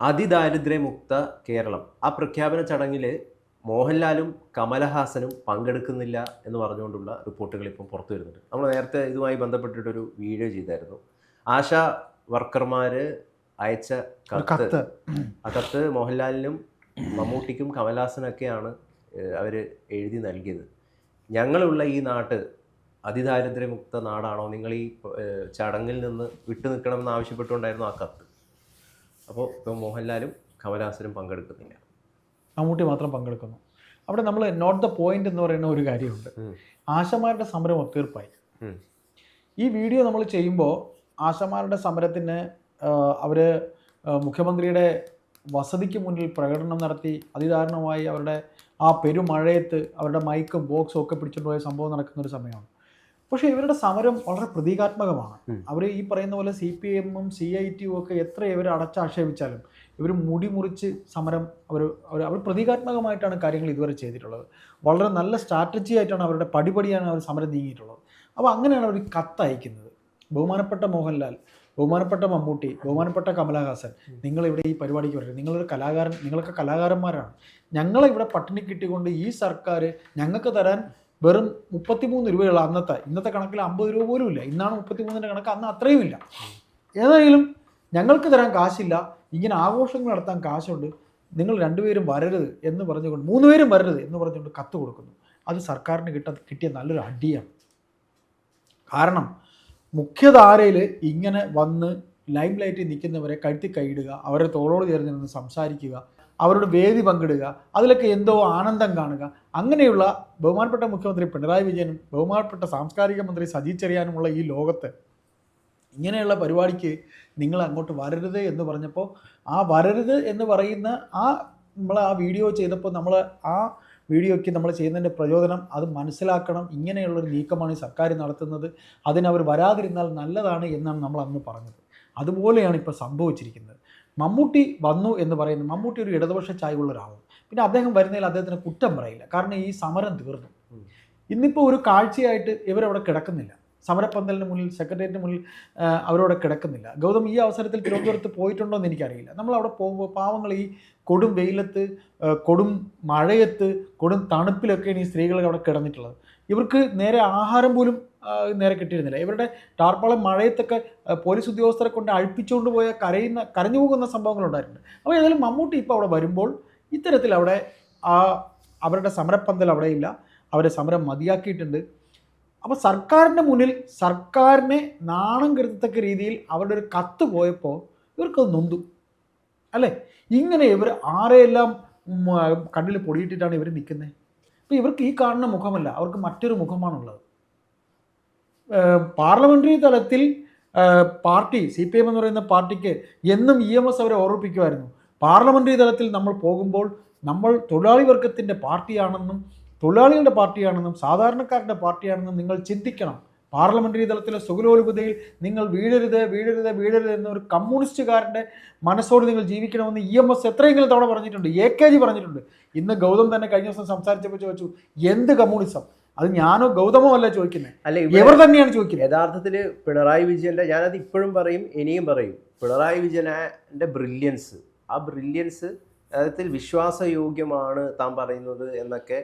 അതിദാരിദ്ര്യമുക്ത കേരളം. ആ പ്രഖ്യാപന ചടങ്ങിൽ മോഹൻലാലും കമലഹാസനും പങ്കെടുക്കുന്നില്ല എന്ന് പറഞ്ഞുകൊണ്ടുള്ള റിപ്പോർട്ടുകൾ ഇപ്പം പുറത്തു വരുന്നുണ്ട്. നമ്മൾ നേരത്തെ ഇതുമായി ബന്ധപ്പെട്ടിട്ടൊരു വീഡിയോ ചെയ്തായിരുന്നു. ആശ വർക്കർമാർ അയച്ച കത്ത് ആ കത്ത് മോഹൻലാലിനും മമ്മൂട്ടിക്കും കമലഹാസനൊക്കെയാണ് അവർ എഴുതി നൽകിയത്. ഞങ്ങളുള്ള ഈ നാട്ട് അതിദാരിദ്ര്യമുക്ത നാടാണോ? നിങ്ങൾ ഈ ചടങ്ങിൽ നിന്ന് വിട്ടു നിൽക്കണമെന്ന് ആവശ്യപ്പെട്ടുകൊണ്ടായിരുന്നു ആ കത്ത്. അപ്പോൾ ഇപ്പോൾ മോഹൻലാലും കമലഹാസനും പങ്കെടുക്കുന്നില്ല. മമ്മൂട്ടി മാത്രം പങ്കെടുക്കുന്നു. അവിടെ നമ്മൾ നോട്ട് ദ പോയിന്റ് എന്ന് പറയുന്ന ഒരു കാര്യമുണ്ട്. ആശമാരുടെ സമരം ഒത്തീർപ്പായി. ഈ വീഡിയോ നമ്മൾ ചെയ്യുമ്പോൾ ആശമാരുടെ സമരത്തിന് അവർ മുഖ്യമന്ത്രിയുടെ വസതിക്ക് മുന്നിൽ പ്രകടനം നടത്തി അതിദാരുണമായി അവരുടെ ആ പെരുമഴയത്ത് അവരുടെ മൈക്കും ബോക്സും ഒക്കെ പിടിച്ചുകൊണ്ടുപോയ സംഭവം നടക്കുന്ന ഒരു സമയമാണ്. പക്ഷേ ഇവരുടെ സമരം വളരെ പ്രതീകാത്മകമാണ്. അവർ ഈ പറയുന്ന പോലെ സി പി എമ്മും സി ഐ ടിയും ഒക്കെ എത്ര ഇവർ അടച്ചാക്ഷേപിച്ചാലും ഇവർ മുടി മുറിച്ച് സമരം അവർ അവർ അവർ പ്രതീകാത്മകമായിട്ടാണ് കാര്യങ്ങൾ ഇതുവരെ ചെയ്തിട്ടുള്ളത്. വളരെ നല്ല സ്ട്രാറ്റജി ആയിട്ടാണ് അവരുടെ പടിപടിയാണ് അവർ സമരം നീങ്ങിയിട്ടുള്ളത്. അപ്പോൾ അങ്ങനെയാണ് അവർ കത്ത് അയക്കുന്നത്. ബഹുമാനപ്പെട്ട മോഹൻലാൽ ബഹുമാനപ്പെട്ട മമ്മൂട്ടി ബഹുമാനപ്പെട്ട കമലഹാസൻ നിങ്ങൾ ഇവിടെ ഈ പരിപാടിക്ക് വരരുത്. നിങ്ങളൊരു കലാകാരൻ നിങ്ങളൊക്കെ കലാകാരന്മാരാണ്. ഞങ്ങളെ ഇവിടെ പട്ടിണി കിട്ടിക്കൊണ്ട് ഈ സർക്കാർ ഞങ്ങൾക്ക് തരാൻ വെറും മുപ്പത്തിമൂന്ന് രൂപയുള്ള അന്നത്തെ ഇന്നത്തെ കണക്കിൽ അമ്പത് രൂപ പോലും ഇല്ല. ഇന്നാണ് മുപ്പത്തിമൂന്നിന്റെ കണക്ക് അന്ന് അത്രയും ഇല്ല. ഏതായാലും ഞങ്ങൾക്ക് തരാൻ കാശില്ല. ഇങ്ങനെ ആഘോഷങ്ങൾ നടത്താൻ കാശുണ്ട്. നിങ്ങൾ രണ്ടുപേരും വരരുത് എന്ന് പറഞ്ഞുകൊണ്ട് മൂന്ന് പേരും വരരുത് എന്ന് പറഞ്ഞുകൊണ്ട് കത്ത് കൊടുക്കുന്നു. അത് സർക്കാരിന് കിട്ട കിട്ടിയ നല്ലൊരു അടിയാണ്. കാരണം മുഖ്യധാരയിൽ ഇങ്ങനെ വന്ന് ലൈം ലൈറ്റിൽ നിൽക്കുന്നവരെ കഴുത്തി കൈയിടുക അവരെ തോളോട് ചേർന്ന് നിന്ന് സംസാരിക്കുക അവരോട് വേദി പങ്കിടുക അതിലൊക്കെ എന്തോ ആനന്ദം കാണുക അങ്ങനെയുള്ള ബഹുമാനപ്പെട്ട മുഖ്യമന്ത്രി പിണറായി വിജയനും ബഹുമാനപ്പെട്ട സാംസ്കാരിക മന്ത്രി സജി ചെറിയാനുമുള്ള ഈ ലോകത്ത് ഇങ്ങനെയുള്ള പരിപാടിക്ക് നിങ്ങൾ അങ്ങോട്ട് വരരുത് എന്ന് പറഞ്ഞപ്പോൾ ആ വരരുത് എന്ന് പറയുന്ന ആ നമ്മൾ ആ വീഡിയോ ചെയ്തപ്പോൾ നമ്മൾ ആ വീഡിയോയ്ക്ക് നമ്മൾ ചെയ്യുന്നതിന്റെ പ്രചോദനം അത് മനസ്സിലാക്കണം. ഇങ്ങനെയുള്ളൊരു നീക്കമാണ് ഈ സർക്കാർ നടത്തുന്നത്. അതിനവർ വരാതിരുന്നാൽ നല്ലതാണ് എന്നാണ് നമ്മൾ അന്ന് പറഞ്ഞത്. അതുപോലെയാണ് ഇപ്പോൾ സംഭവിച്ചിരിക്കുന്നത്. മമ്മൂട്ടി വന്നു എന്ന് പറയുന്നത്. മമ്മൂട്ടി ഒരു ഇടതുപക്ഷ ചായവുള്ള ഒരാളാണ് പിന്നെ അദ്ദേഹം വരുന്നതിൽ അദ്ദേഹത്തിന് കുറ്റം പറയില്ല. കാരണം ഈ സമരം തീർന്നു. ഇന്നിപ്പോൾ ഒരു കാഴ്ചയായിട്ട് ഇവരവിടെ കിടക്കുന്നില്ല. സമരപ്പന്തലിന് മുന്നിൽ സെക്രട്ടേറിയറ്റിന് മുന്നിൽ അവരവിടെ കിടക്കുന്നില്ല. ഗൗതം ഈ അവസരത്തിൽ തിരുവനന്തപുരത്ത് പോയിട്ടുണ്ടോ എന്ന് എനിക്കറിയില്ല. നമ്മൾ അവിടെ പോകുമ്പോൾ പാവങ്ങൾ ഈ കൊടും വെയിലത്ത് കൊടും മഴയത്ത് കൊടും തണുപ്പിലൊക്കെയാണ് ഈ സ്ത്രീകൾ അവിടെ കിടന്നിട്ടുള്ളത്. ഇവർക്ക് നേരെ ആഹാരം പോലും നേരെ കിട്ടിയിരുന്നില്ല. ഇവരുടെ ടാർപ്പാളം മഴയത്തൊക്കെ പോലീസ് ഉദ്യോഗസ്ഥരെ കൊണ്ട് അഴിപ്പിച്ചുകൊണ്ട് പോയ കരയുന്ന കരഞ്ഞു പോകുന്ന സംഭവങ്ങളുണ്ടായിട്ടുണ്ട്. അപ്പോൾ ഏതായാലും മമ്മൂട്ടി ഇപ്പോൾ അവിടെ വരുമ്പോൾ ഇത്തരത്തിൽ അവിടെ ആ അവരുടെ സമരപ്പന്തൽ അവിടെ ഇല്ല. അവരെ സമരം മതിയാക്കിയിട്ടുണ്ട്. അപ്പോൾ സർക്കാരിന്റെ മുന്നിൽ സർക്കാരിനെ നാണം കരുതത്തക്ക രീതിയിൽ അവരുടെ ഒരു കത്ത് പോയപ്പോൾ ഇവർക്കത് നൊന്തു. അല്ലേ? ഇങ്ങനെ ഇവർ ആരെയെല്ലാം കണ്ണിൽ പൊടിയിട്ടിട്ടാണ് ഇവർ നിൽക്കുന്നത് അപ്പോൾ ഇവർക്ക് ഈ കാണുന്ന മുഖമല്ല അവർക്ക് മറ്റൊരു മുഖമാണുള്ളത്. പാർലമെന്ററി തലത്തിൽ പാർട്ടി സി പി എം എന്ന് പറയുന്ന പാർട്ടിക്ക് എന്നും ഇ എം എസ് അവരെ ഓർമ്മിപ്പിക്കുമായിരുന്നു. പാർലമെന്ററി തലത്തിൽ നമ്മൾ പോകുമ്പോൾ നമ്മൾ തൊഴിലാളി വർഗത്തിന്റെ പാർട്ടിയാണെന്നും തൊഴിലാളികളുടെ പാർട്ടിയാണെന്നും സാധാരണക്കാരുടെ പാർട്ടിയാണെന്നും നിങ്ങൾ ചിന്തിക്കണം. പാർലമെന്ററി തലത്തിലെ സുഗലോലുപതയിൽ നിങ്ങൾ വീഴരുത് വീഴരുത് വീഴരുത് എന്നൊരു കമ്മ്യൂണിസ്റ്റുകാരന്റെ മനസ്സോട് നിങ്ങൾ ജീവിക്കണമെന്ന് ഇ എം എസ് എത്രയെങ്കിലും തവണ പറഞ്ഞിട്ടുണ്ട് എ കെ ജി പറഞ്ഞിട്ടുണ്ട്. ഇന്ന് ഗൗതം തന്നെ കഴിഞ്ഞ ദിവസം സംസാരിച്ചപ്പോൾ ചോദിച്ചു എന്ത് കമ്മ്യൂണിസം? അത് ഞാനോ ഗൗതമോ അല്ല ചോദിക്കുന്നത് അല്ല ഇവർ തന്നെയാണ് ചോദിക്കുന്നത് യഥാർത്ഥത്തിൽ പിണറായി വിജയന്റെ ഞാനത് ഇപ്പോഴും പറയും ഇനിയും പറയും. പിണറായി വിജയന്റെ ബ്രില്യൻസ് ആ ബ്രില്യൻസ് യഥാർത്ഥത്തിൽ വിശ്വാസയോഗ്യമാണ് താൻ പറയുന്നത് എന്നൊക്കെ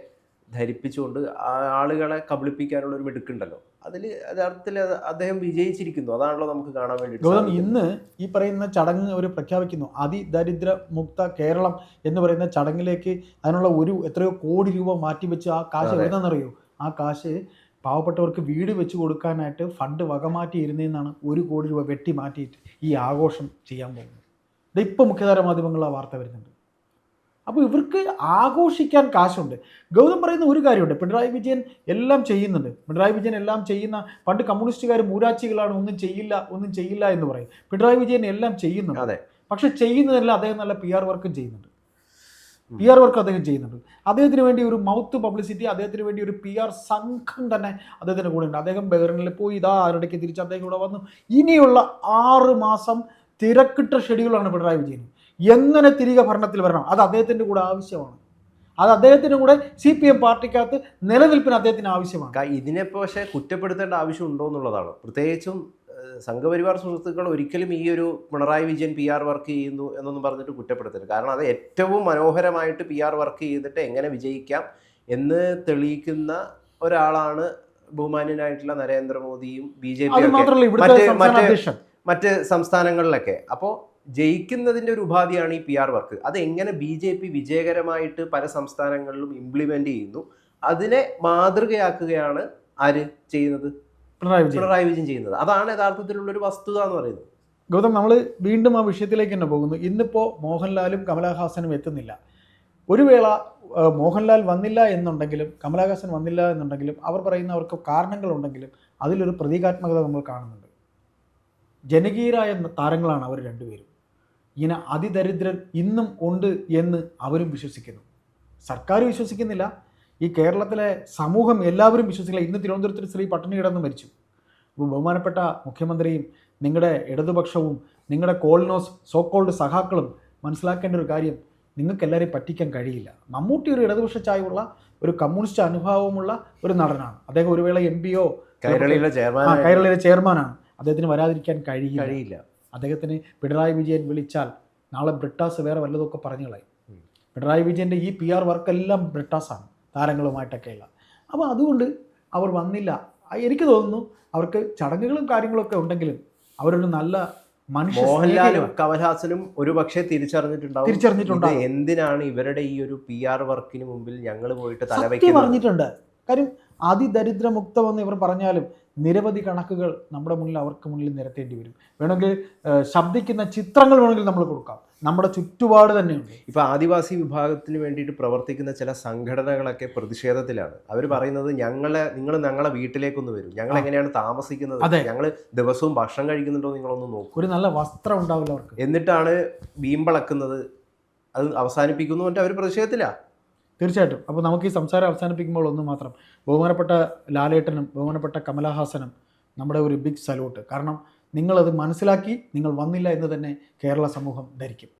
ധരിപ്പിച്ചുകൊണ്ട് ആ ആളുകളെ കബളിപ്പിക്കാനുള്ള ഒരു മിടുക്കുണ്ടല്ലോ. അതിൽ യഥാർത്ഥത്തിൽ അദ്ദേഹം വിജയിച്ചിരിക്കുന്നു. അതാണല്ലോ നമുക്ക് കാണാൻ വേണ്ടി ഗൗതം ഇന്ന് ഈ പറയുന്ന ചടങ്ങ് അവർ പ്രഖ്യാപിക്കുന്നു. അതിദരിദ്ര മുക്ത കേരളം എന്ന് പറയുന്ന ചടങ്ങിലേക്ക് അതിനുള്ള ഒരു എത്രയോ കോടി രൂപ മാറ്റിവെച്ച് ആ കാശ് എഴുതാന്നറിയോ എവിടെന്നറിയോ ആ കാശ് പാവപ്പെട്ടവർക്ക് വീട് വെച്ച് കൊടുക്കാനായിട്ട് ഫണ്ട് വകമാറ്റി ഇരുന്നതെന്നാണ് ഒരു കോടി രൂപ വെട്ടി മാറ്റിയിട്ട് ഈ ആഘോഷം ചെയ്യാൻ പോകുന്നത്. ഇപ്പോൾ മുഖ്യധാര മാധ്യമങ്ങളിൽ ആ വാർത്ത വരുന്നുണ്ട്. അപ്പോൾ ഇവർക്ക് ആഘോഷിക്കാൻ കാശുണ്ട്. ഗൗതം പറയുന്ന ഒരു കാര്യമുണ്ട്. പിണറായി വിജയൻ എല്ലാം ചെയ്യുന്നുണ്ട്. പിണറായി വിജയൻ എല്ലാം ചെയ്യുന്ന പണ്ട് കമ്മ്യൂണിസ്റ്റുകാർ മൂരാച്ചികളാണ് ഒന്നും ചെയ്യില്ല ഒന്നും ചെയ്യില്ല എന്ന് പറയും. പിണറായി വിജയൻ എല്ലാം ചെയ്യുന്നുണ്ട്. അതെ. പക്ഷെ ചെയ്യുന്നതെല്ലാം അദ്ദേഹം നല്ല പി ആർ വർക്കും ചെയ്യുന്നുണ്ട്. പി ആർ വർക്ക് അദ്ദേഹം ചെയ്യുന്നുണ്ട്. അദ്ദേഹത്തിന് വേണ്ടി ഒരു മൗത്ത് പബ്ലിസിറ്റി അദ്ദേഹത്തിന് വേണ്ടി ഒരു പി ആർ സംഘം തന്നെ അദ്ദേഹത്തിന് കൂടെ ഉണ്ട് അദ്ദേഹം ബഹ്റിനിൽ പോയി ഇതാ ആരുടെ തിരിച്ച് അദ്ദേഹം ഇവിടെ വന്നു. ഇനിയുള്ള ആറ് മാസം തിരക്കിട്ട ഷെഡ്യൂളാണ് പിണറായി വിജയൻ എങ്ങനെ തിരികെ ഭരണത്തിൽ വരണം? അത് അദ്ദേഹത്തിന്റെ കൂടെ ആവശ്യമാണ്. അത് അദ്ദേഹത്തിന്റെ കൂടെ സി പി എം പാർട്ടിക്കകത്ത് നിലനിൽപ്പിന് അദ്ദേഹത്തിന് ആവശ്യമാണ്. ഇതിനെ പക്ഷേ കുറ്റപ്പെടുത്തേണ്ട ആവശ്യം ഉണ്ടോ എന്നുള്ളതാണ്. പ്രത്യേകിച്ചും സംഘപരിവാർ സുഹൃത്തുക്കൾ ഒരിക്കലും ഈ ഒരു Pinarayi Vijayan P R work ചെയ്യുന്നു എന്നൊന്നും പറഞ്ഞിട്ട് കുറ്റപ്പെടുത്തരുത്. കാരണം അത് ഏറ്റവും മനോഹരമായിട്ട് പി ആർ വർക്ക് ചെയ്തിട്ട് എങ്ങനെ വിജയിക്കാം എന്ന് തെളിയിക്കുന്ന ഒരാളാണ് ബഹുമാന്യനായിട്ടുള്ള നരേന്ദ്രമോദിയും ബി ജെ പി മറ്റ് സംസ്ഥാന മറ്റ് സംസ്ഥാനങ്ങളിലൊക്കെ. അപ്പോൾ ജയിക്കുന്നതിന്റെ ഒരു ഉപാധിയാണ് ഈ പി ആർ വർക്ക് അത് എങ്ങനെ ബി ജെ പി വിജയകരമായിട്ട് പല സംസ്ഥാനങ്ങളിലും ഇംപ്ലിമെന്റ് ചെയ്യുന്നു അതിനെ മാതൃകയാക്കുകയാണ് ആര് ചെയ്യുന്നത്? പിണറായി വിജയൻ. പിണറായി വിജയൻ ചെയ്യുന്നത്. അതാണ് യഥാർത്ഥത്തിലുള്ള ഒരു വസ്തുത എന്ന് പറയുന്നത്. ഗൗതം നമ്മൾ വീണ്ടും ആ വിഷയത്തിലേക്ക് തന്നെ പോകുന്നു. ഇന്നിപ്പോൾ മോഹൻലാലും കമലഹാസനും എത്തുന്നില്ല. ഒരു വേള മോഹൻലാൽ വന്നില്ല എന്നുണ്ടെങ്കിലും കമലഹാസൻ വന്നില്ല എന്നുണ്ടെങ്കിലും അവർ പറയുന്ന അവർക്ക് കാരണങ്ങളുണ്ടെങ്കിലും അതിലൊരു പ്രതീകാത്മകത നമ്മൾ കാണുന്നുണ്ട്. ജനകീയരായ താരങ്ങളാണ് അവർ രണ്ടുപേരും. ഇങ്ങനെ അതിദരിദ്രർ ഇന്നും ഉണ്ട് എന്ന് അവരും വിശ്വസിക്കുന്നു. സർക്കാർ വിശ്വസിക്കുന്നില്ല. ഈ കേരളത്തിലെ സമൂഹം എല്ലാവരും വിശ്വസിക്കില്ല. ഇന്ന് തിരുവനന്തപുരത്ത് സ്ത്രീ പട്ടിണി കിടന്ന് മരിച്ചു. അപ്പോൾ ബഹുമാനപ്പെട്ട മുഖ്യമന്ത്രിയും നിങ്ങളുടെ ഇടതുപക്ഷവും നിങ്ങളുടെ കോൾനോസ് സോ കോൾഡ് സഹാക്കളും മനസ്സിലാക്കേണ്ട ഒരു കാര്യം നിങ്ങൾക്ക് എല്ലാവരെയും പറ്റിക്കാൻ കഴിയില്ല. മമ്മൂട്ടി ഒരു ഇടതുപക്ഷ ചായവുള്ള ഒരു കമ്മ്യൂണിസ്റ്റ് അനുഭാവമുള്ള ഒരു നടനാണ്. അദ്ദേഹം ഒരു വേള എം പിയോ കൈരളിയിലെ ചെയർമാനാണ്. അദ്ദേഹത്തിന് വരാതിരിക്കാൻ കഴിയില്ല. കഴിയില്ല. അദ്ദേഹത്തിന് പിണറായി വിജയൻ വിളിച്ചാൽ നാളെ ബ്രിട്ടാസ് വേറെ വല്ലതൊക്കെ പറഞ്ഞു കളയും ഉം. പിണറായി വിജയന്റെ ഈ പി ആർ വർക്കെല്ലാം ബ്രിട്ടാസാണ് താരങ്ങളുമായിട്ടൊക്കെയുള്ള അപ്പോൾ അതുകൊണ്ട് അവർ വന്നില്ല. എനിക്ക് തോന്നുന്നു അവർക്ക് ചടങ്ങുകളും കാര്യങ്ങളൊക്കെ ഉണ്ടെങ്കിലും അവരൊരു നല്ല മോഹൻലാലും കമൽഹാസനും ഒരു പക്ഷേ തിരിച്ചറിഞ്ഞിട്ടുണ്ടാവും. തിരിച്ചറിഞ്ഞിട്ടുണ്ട് എന്തിനാണ് ഇവരുടെ ഈ ഒരു പി ആർ വർക്കിന് മുമ്പിൽ ഞങ്ങൾ പോയിട്ട് തലവെക്കി പറഞ്ഞിട്ടുണ്ട്. കാര്യം അതിദരിദ്രമുക്തമെന്ന് ഇവർ പറഞ്ഞാലും നിരവധി കണക്കുകൾ നമ്മുടെ മുന്നിൽ അവർക്ക് മുന്നിൽ നിരത്തേണ്ടി വരും. വേണമെങ്കിൽ ശബ്ദിക്കുന്ന ചിത്രങ്ങൾ വേണമെങ്കിൽ നമ്മൾ കൊടുക്കാം. നമ്മുടെ ചുറ്റുപാട് തന്നെയുണ്ട്. ഇപ്പൊ ആദിവാസി വിഭാഗത്തിന് വേണ്ടിയിട്ട് പ്രവർത്തിക്കുന്ന ചില സംഘടനകളൊക്കെ പ്രതിഷേധത്തിലാണ്. അവർ പറയുന്നത് ഞങ്ങളെ നിങ്ങൾ ഞങ്ങളെ വീട്ടിലേക്കൊന്ന് വരും. ഞങ്ങൾ എങ്ങനെയാണ് താമസിക്കുന്നത്? അതെ. ഞങ്ങൾ ദിവസവും ഭക്ഷണം കഴിക്കുന്നുണ്ടോ നിങ്ങളൊന്ന് നോക്കും. ഒരു നല്ല വസ്ത്രം ഉണ്ടാവില്ല അവർക്ക്. എന്നിട്ടാണ് ബീമ്പളക്കുന്നത് അത് അവസാനിപ്പിക്കുന്നു. എന്നിട്ട് അവർ പ്രതിഷേധത്തില്ല തീർച്ചയായിട്ടും. അപ്പോൾ നമുക്ക് ഈ സംസാരം അവസാനിപ്പിക്കുമ്പോൾ ഒന്ന് മാത്രം ബഹുമാനപ്പെട്ട ലാലേട്ടനും ബഹുമാനപ്പെട്ട കമലഹാസനും നമ്മുടെ ഒരു ബിഗ് സല്യൂട്ട് കാരണം നിങ്ങളത് മനസ്സിലാക്കി നിങ്ങൾ വന്നില്ല എന്ന് തന്നെ കേരള സമൂഹം ധരിക്കും.